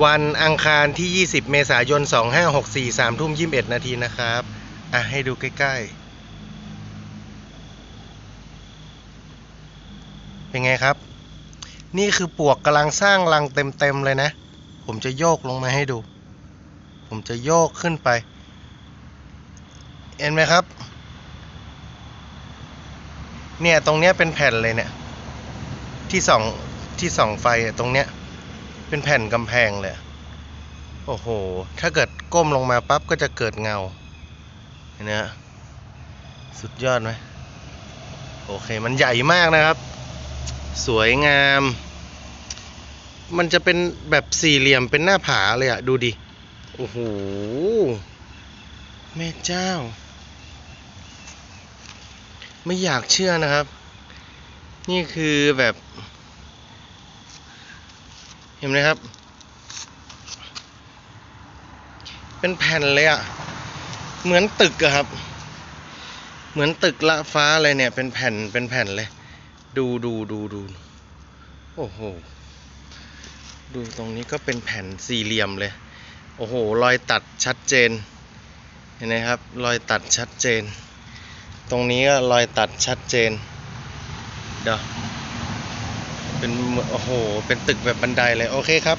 วันอังคารที่ 20 เมษายน 2564 3ทุ่ม 21 นาทีนะครับ อะ ให้ดูใกล้ ๆ เป็นไงครับ นี่คือปวกกำลังสร้างรังเต็ม ๆ เลยนะ ผมจะโยกลงมาให้ดู ผมจะโยกขึ้นไป เห็นไหมครับ เนี่ย ตรงเนี้ยเป็นแผ่นเลยเนี่ย ที่ส่องที่ส่องไฟตรงเนี้ย เป็นแผ่นกำแพงเลย โอ้โห ถ้าเกิดก้มลงมาปั๊บก็จะเกิดเงา เห็นไหมฮะสุดยอดไหมโอเค มันใหญ่มากนะครับ สวยงาม มันจะเป็นแบบสี่เหลี่ยมเป็นหน้าผาเลยอะดูดิ โอ้โห แม่เจ้า ไม่อยากเชื่อนะครับ นี่คือแบบ เห็นไหมครับ เป็นแผ่นเลยอะเหมือนตึกอะครับ เหมือนตึกละฟ้าเลยเนี่ย เป็นแผ่นเป็นแผ่นเลย ดูดูดูดูโอ้โหดูตรงนี้ก็เป็นแผ่นสี่เหลี่ยมเลย โอ้โห รอยตัดชัดเจน เห็นไหมครับ รอยตัดชัดเจน ตรงนี้ก็รอยตัดชัดเจน เดี๋ยว เป็นเหมือนโอ้โห เป็นตึกแบบบันไดเลย โอเคครับ